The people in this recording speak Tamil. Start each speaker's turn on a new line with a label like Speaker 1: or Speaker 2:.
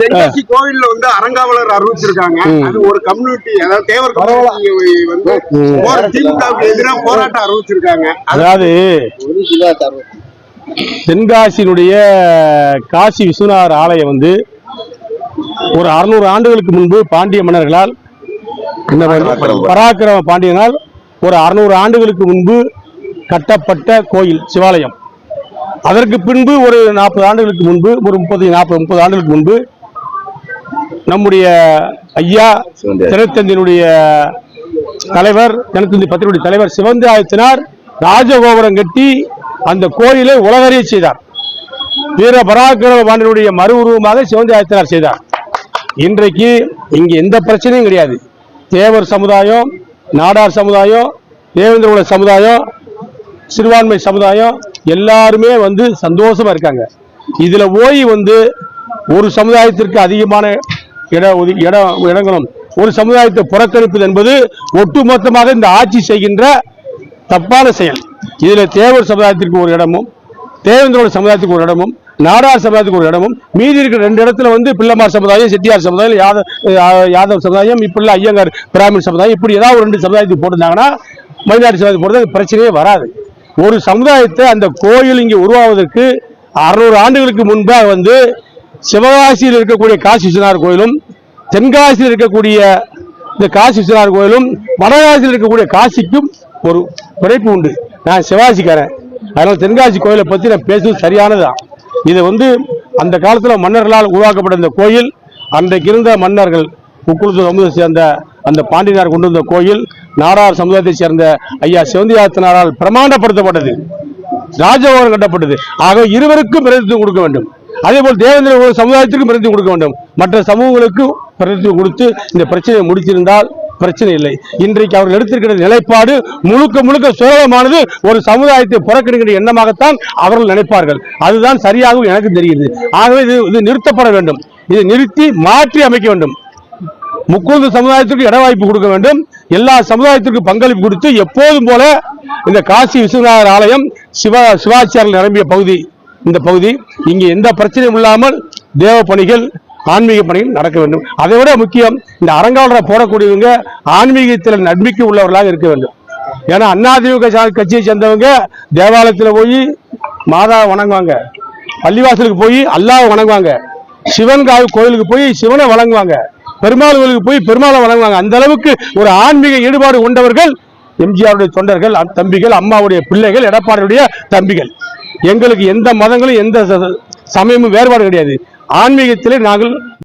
Speaker 1: தென்காசி கோவில்ல வந்து அறங்காவலர் அறிவிச்சிருக்காங்க. அது ஒரு கம்யூனிட்டி அதாவது தேவர் கம்யூனிட்டி வந்து திமுகவுக்கு எதிராக போராட்டம் அறிவிச்சிருக்காங்க. அது
Speaker 2: அதாவது தென்காசியினுடைய காசி விஸ்வநாதர் ஆலயம் வந்து ஒரு அறுநூறு ஆண்டுகளுக்கு முன்பு பாண்டிய மன்னர்களால் பராக்கிரம பாண்டியனால் ஒரு அறுநூறு ஆண்டுகளுக்கு முன்பு கட்டப்பட்ட கோயில் சிவாலயம். அதற்கு பின்பு ஒரு நாற்பது ஆண்டுகளுக்கு முன்பு ஒரு முப்பது நாற்பது முப்பது ஆண்டுகளுக்கு முன்பு நம்முடைய ஐயா தினத்தந்தியினுடைய தலைவர் தினத்தந்தி பத்திரிகையுடைய தலைவர் சிவந்தி ஆயத்தினார் ராஜகோபுரம் கட்டி அந்த கோயிலை உலகறிய செய்தார். வீர பராக்கிரம பாண்டியனுடைய மறு உருவமாக சிவந்தி ஆயத்தினார் செய்தார். இன்றைக்கு இங்க எந்த பிரச்சனையும் கிடையாது. தேவர் சமுதாயம் நாடார் சமுதாயம் தேவேந்திர சமுதாயம் சிறுபான்மை சமுதாயம் எல்லாருமே வந்து சந்தோஷமா இருக்காங்க. இதுல போய் வந்து ஒரு சமுதாயத்திற்கு அதிகமான இட ஒது இடம் இடங்களும். ஒரு சமுதாயத்தை புறக்கணிப்பது என்பது ஒட்டுமொத்தமாக இந்த ஆட்சி செய்கின்ற தப்பான செயல். இதில் தேவர் சமுதாயத்திற்கு ஒரு இடமும் தேவேந்திரோட சமுதாயத்துக்கு ஒரு இடமும் நாடார் சமுதாயத்துக்கு ஒரு இடமும் மீதி இருக்கிற ரெண்டு இடத்துல வந்து பிள்ளைமார் சமுதாயம் செட்டியார் சமுதாயம் யாதவ் யாதவ் சமுதாயம் இப்படி ஐயங்கார் பிராமின் சமுதாயம் இப்படி ஏதாவது ஒரு ரெண்டு சமுதாயத்துக்கு போட்டிருந்தாங்கன்னா மைனாரிட்டி சமுதாயம் போடுறது பிரச்சனையே வராது. ஒரு சமுதாயத்தை அந்த கோயில் இங்கே உருவாவதற்கு அறுநூறு ஆண்டுகளுக்கு முன்பாக வந்து சிவகாசியில் இருக்கக்கூடிய காசி விஸ்வநாதர் கோயிலும் தென்காசியில் இருக்கக்கூடிய இந்த காசி விஸ்வநாதர் கோயிலும் வடகாசியில் இருக்கக்கூடிய காசிக்கும் ஒரு குறைப்பு உண்டு. நான் சிவாசிக்காரன் அதனால் தென்காசி கோயிலை பற்றி நான் பேசுவது சரியானதுதான். இது வந்து அந்த காலத்தில் மன்னர்களால் உருவாக்கப்பட்ட இந்த கோயில் அன்றைக்கு இருந்த மன்னர்கள் முக்குளத்து சமூகத்தை சேர்ந்த அந்த பாண்டியனார் கொண்டு வந்த கோயில் நாடார் சமுதாயத்தை சேர்ந்த ஐயா சிவந்தியாத்தனாரால் பிரமாண்டப்படுத்தப்பட்டது. ராஜபவன் கட்டப்பட்டது. ஆக இருவருக்கும் பிரதித்துவம் கொடுக்க வேண்டும். அதே போல் தேவேந்திர சமுதாயத்திற்கும் பிரதிநிதி கொடுக்க வேண்டும். மற்ற சமூகங்களுக்கு பிரதித்துவம் கொடுத்து இந்த பிரச்சனையை முடித்திருந்தால் பிரச்சனை இல்லை. இன்றைக்கு அவர்கள் எடுத்திருக்கிற நிலைப்பாடு முழுக்க முழுக்க சுலபமானது. ஒரு சமுதாயத்தை புறக்கணிக்கிற எண்ணமாகத்தான் அவர்கள் நினைப்பார்கள். அதுதான் சரியாகவும் எனக்கு தெரிகிறது. ஆகவே இது இது நிறுத்தப்பட வேண்டும். இதை நிறுத்தி மாற்றி அமைக்க வேண்டும். முக்குந்த சமுதாயத்திற்கு இட வாய்ப்பு கொடுக்க வேண்டும். எல்லா சமுதாயத்திற்கும் பங்களிப்பு கொடுத்து எப்போதும் போல இந்த காசி விஸ்வநாதர் ஆலயம் சிவா சிவாச்சாரியர் நிரம்பிய பகுதி இந்த பகுதி. இங்கே எந்த பிரச்சனையும் இல்லாமல் தேவ பணிகள் ஆன்மீக பணிகள் நடக்க வேண்டும். அதை விட முக்கியம் இந்த அறங்காவலரை போடக்கூடியவங்க ஆன்மீகத்தில் நன்மைக்கு உள்ளவர்களாக இருக்க வேண்டும். ஏன்னா அதிமுக கட்சியை சேர்ந்தவங்க தேவாலயத்தில் போய் மாதா வணங்குவாங்க. பள்ளிவாசலுக்கு போய் அல்லாஹ் வணங்குவாங்க. சிவன் கோயிலுக்கு போய் சிவனை வணங்குவாங்க. பெருமாள் கோயிலுக்கு போய் பெருமாளை வணங்குவாங்க. அந்த அளவுக்கு ஒரு ஆன்மீக ஈடுபாடு கொண்டவர்கள் எம்ஜிஆருடைய தொண்டர்கள் தம்பிகள் அம்மாவுடைய பிள்ளைகள் எடப்பாடியுடைய தம்பிகள். எங்களுக்கு எந்த மதங்களும் எந்த சமயமும் வேறுபாடு கிடையாது. ஆன்மீகத்திலே நாங்கள்